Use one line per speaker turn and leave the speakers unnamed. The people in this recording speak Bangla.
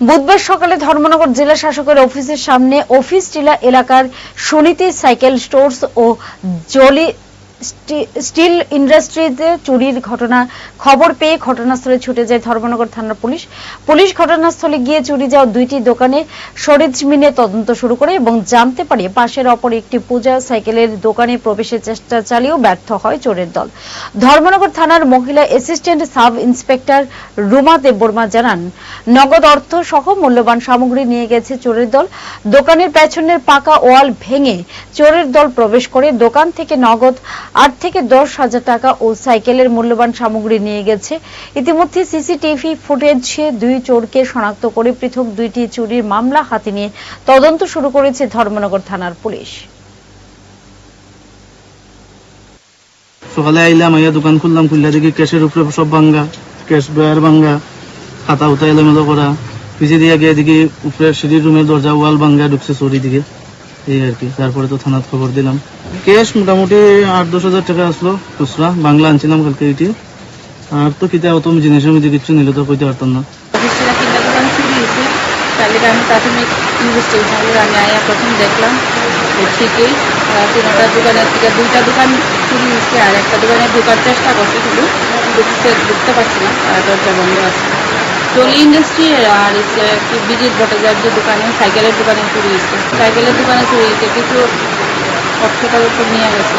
বুধবার সকালে ধর্মনগর জেলা শাসকের অফিসের সামনে অফিস টিলা এলাকার সুনীতি সাইকেল স্টোর্স ও জলি স্টিল ইন্ডাস্ট্রিতে চুরির ঘটনা, খবর পেয়ে ঘটনাস্থলে ছুটে যায় ধর্মনগর থানার পুলিশ। পুলিশ ঘটনাস্থলে গিয়ে চুরি যাওয়া দুইটি দোকানে সরেজমিনে তদন্ত শুরু করে এবং জানতে পারে পাশের অপর একটি পূজা সাইকেলের দোকানে প্রবেশের চেষ্টা চালিয়েও ব্যর্থ হয় চোরের দল। ধর্মনগর থানার মহিলা assistant sub inspector Ruma Debbarma জানান, নগদ অর্থ সহ মূল্যবান সামগ্রী নিয়ে গেছে চোরের দল। দোকানের পেছনের পাকা ওয়াল ভেঙে চোরের দল প্রবেশ করে দোকান থেকে নগদ আট থেকে দশ হাজার টাকা ও সাইকেলের মূল্যবান সামগ্রী নিয়ে গেছে। ইতিমধ্যে সিসিটিভি ফুটেজে দুই চোরকে শনাক্ত করে পৃথক দুইটি চুরির মামলা হাতে নিয়ে তদন্ত শুরু করেছে ধর্মনগর থানার পুলিশ।
সকালে আইলাম, আইয়া দোকান খুললাম, খুললা দেখি ক্যাশের উপরে সব ভাঙ্গা, ক্যাশ ড্রয়ার ভাঙ্গা, খাতা উঠা এলোমেলো করা। পিছিয়ে দিয়ে গিয়ে দেখি উপরে সিঁড়ির রুমের দরজা ওয়াল ভাঙ্গা ঢুকছে চুরি দিকে এই আর কি, তারপরে তো থানাত খবর দিলাম। ক্যাশ মোটামুটি আট দশ হাজার টাকা আসলো, খুচরা, বাংলা আনছিলাম কালকে এটি আর তো কিতা অত জিনিসের মধ্যে কিছু নিলে তো কইতে পারতাম না।
দোকান চুরি আমি আমি আর একটা দোকানে চেষ্টা করছে শুধু। ইন্ডাস্ট্রি আর দোকানে, সাইকেলের দোকানে চুরি সাইকেলের দোকানে চুরি হয়েছে কিছু অর্থ কাগজ নিয়ে গেছে